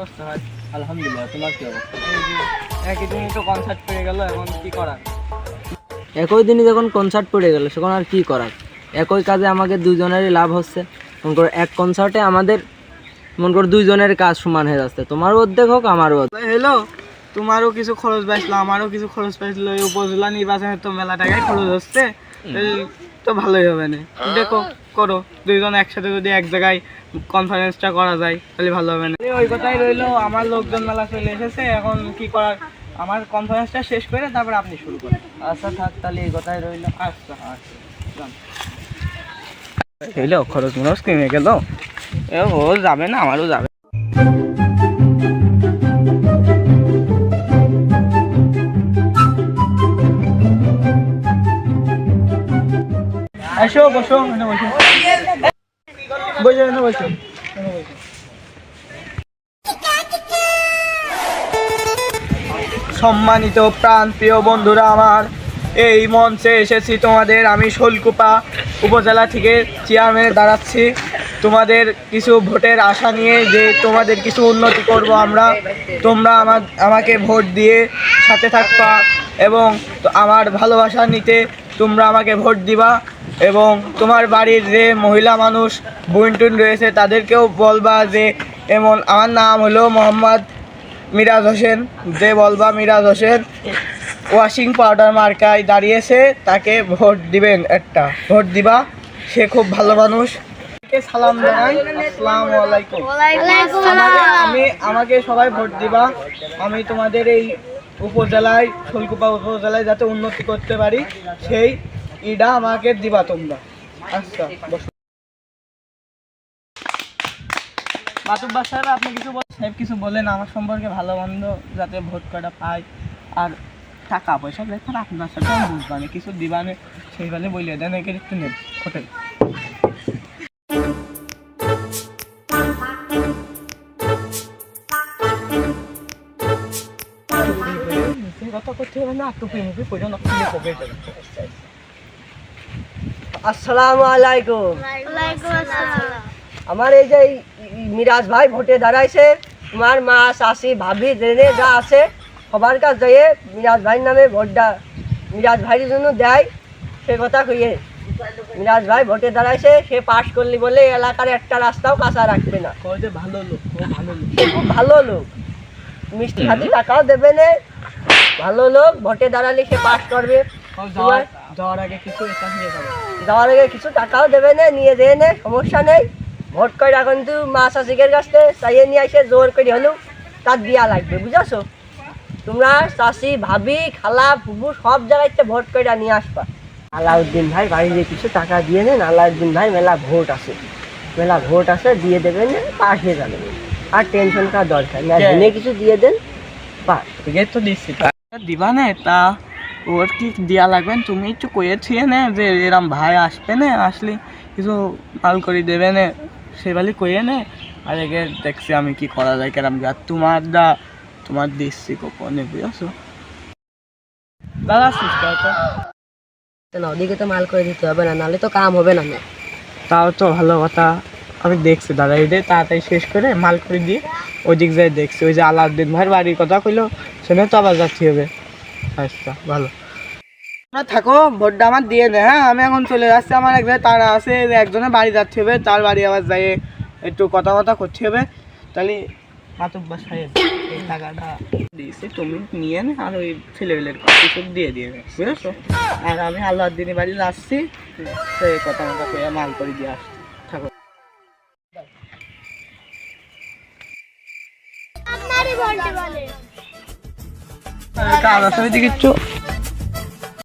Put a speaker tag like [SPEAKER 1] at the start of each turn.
[SPEAKER 1] অবস্থা ভাই।
[SPEAKER 2] আলহামদুলিল্লাহ তোমার কি অবস্থা?
[SPEAKER 1] এই যে একই দিনই তো কনসার্ট পেয়ে গেল এখন কি করার?
[SPEAKER 2] একই দিনই যখন কনসার্ট পড়ে গেল তখন আর কি করার? একই কাজে আমাকে দুজনেরই লাভ হচ্ছে। মনে করো এক কনসার্টে আমাদের মনে করো দুইজনের কাজ সমান হয়ে যাচ্ছে। তোমারও অর্ধেক হোক আমারও অর্ধেক।
[SPEAKER 1] হ্যালো তোমারও কিছু খরচ পাইছিল আমারও কিছু খরচ পাইছিল। উপজেলা নির্বাচনের তো মেলা টাকাই খরচ হচ্ছে। তো ভালোই হবে না। দেখো করো দুইজন একসাথে যদি এক জায়গায় কনফারেন্সটা করা যায় তাহলে ভালো হবে না। ওই কথাই রইল আমার লোকজন মেলা চলে এসেছে এখন কি করার? আমার কনফারেন্সটা শেষ করে তারপর আপনি শুরু করেন।
[SPEAKER 2] আচ্ছা থাক তাহলে এই কথাই রইল।
[SPEAKER 1] আচ্ছা আচ্ছা এইলো খরচ মরচ কিনে গেল। এ ও যাবে না আমারও যাবে। এসো, বসো এনে বসো। বসো এনে বসো। সম্মানিত প্রাণ প্রিয় বন্ধুরা আমার, এই মঞ্চে এসেছি তোমাদের। আমি শোলকুপা উপজেলা থেকে চেয়ারম্যানে দাঁড়াচ্ছি। তোমাদের কিছু ভোটের আশা নিয়ে যে তোমাদের কিছু উন্নতি করব আমরা, তোমরা আমার, আমাকে ভোট দিয়ে সাথে থাকবা এবং আমার ভালোবাসা নিতে তোমরা আমাকে ভোট দিবা। এবং তোমার বাড়ির যে মহিলা মানুষ বুনটুন রয়েছে তাদেরকেও বলবা যে এমন আমার নাম হলো মোহাম্মদ মিরাজ হোসেন যে বলবা মিরাজ হোসেন ওয়াশিং পাউডার মার্কায় দাঁড়িয়েছে তাকে ভোট দিবেন একটা। ভোট দিবা সে খুব ভালো মানুষ। সালাম জানাই আসসালামু আলাইকুম। আমি আমাকে সবাই ভোট দিবা। আমি তোমাদের এই উপজেলায় শোলকুপা উপজেলায় যাতে উন্নতি করতে পারি সেই ইটা আমাকে দিবা তোমরা। আচ্ছা সাহেব, আপনি কিছু সাহেব কিছু বলেন, আমার সম্পর্কে ভালো মন্দ যাতে ভোট পাই আর টাকা পয়সা আপনার সাথে বুঝবানে কিছু দিবানে, সেই বেলে বলে দেন, একে একটু হোটেল। কথা করতে হবে না
[SPEAKER 2] আসসালামু আলাইকুম। আমার এই যে মিরাজ ভাই ভোটে দাঁড়াইছে তোমার মা শাশি ভাবি জেনে যা আছে সবার কাছ যেয়ে মিরাজ ভাইয়ের নামে ভোটটা মিরাজ ভাইয়ের জন্য দেয়। সে কথা কইয়ে মিরাজ ভাই ভোটে দাঁড়াইছে সে পাশ করলি বলে এলাকার একটা রাস্তাও কাঁচা রাখবে না।
[SPEAKER 1] ভালো লোক ভালো লোক।
[SPEAKER 2] খুব ভালো লোক। মিষ্টি হাতি টাকাও দেবে না। ভালো লোক ভোটে দাঁড়ালে সে পাশ করবে।
[SPEAKER 1] যাওয়ার আগে কিছু এটা নিয়ে যাবে।
[SPEAKER 2] যাওয়ার আগে কিছু টাকাও দেবে না নিয়ে দেয় না সমস্যা নেই। ভোট করে এখন তুই মা শাসিকের কাছ থেকে চাইয়ে নিয়ে আসে জোর করে হলেও তার দিয়া লাগবে বুঝাছো? তোমরা চাষি ভাবি খালা ফুবু সব জায়গায় ভোট করে নিয়ে আসবা। আলাউদ্দিন ভাই বাড়িতে কিছু টাকা দিয়ে নেন আলাউদ্দিন ভাই মেলা ভোট আছে। মেলা ভোট আছে দিয়ে দেবেন পাশ হয়ে যাবে। আর টেনশন করার দরকার না কিছু দিয়ে দেন পাস
[SPEAKER 1] তো দিচ্ছি দিবা না তা। ওর কি দেওয়া লাগবেন তুমি একটু কয়ে থুয়ে নে যে এরম ভাই আসবে না আসলে কিছু মাল করে দেবে না। সেবালি কয়ে নে আর এগে দেখছি আমি কি করা যায় কেরাম আর তোমার দা তোমার দিচ্ছি কোপনে বুঝেছ? দাদা সুস্থ তো
[SPEAKER 2] না ওদিকে তো মাল করে দিতে হবে না নাহলে তো কাম হবে না
[SPEAKER 1] তাও তো ভালো কথা আমি দেখছি দাদা এটা তাড়াতাড়ি শেষ করে মাল করে দিয়ে ওই দিক যাই দেখছি ওই যে আলাউদ্দিন ভাইয়ের বাড়ির কথা কইলো শুনে তো আবার যাচ্ছি হবে। আচ্ছা ভালো। না থাকো ভোটটা আমার দিয়ে দে হ্যাঁ? আমি এখন চলে যাচ্ছি আমার এক তারা আছে একজনের বাড়ি যাচ্ছে হবে তার বাড়ি আবার যাই একটু কথা কথা করতে হবে তাহলে মাতুব্বা সাহেব এই টাকাটা দিয়েছি তুমি নিয়ে নে আর ওই ছেলেবেলের কিছু দিয়ে দিয়ে বুঝেছ? আর আমি আল্লাহদ্দিনের বাড়ি যাচ্ছি সেই কথা মতো করে মাল করে দিয়ে আসছি থাকো। কাজ আছে দিকে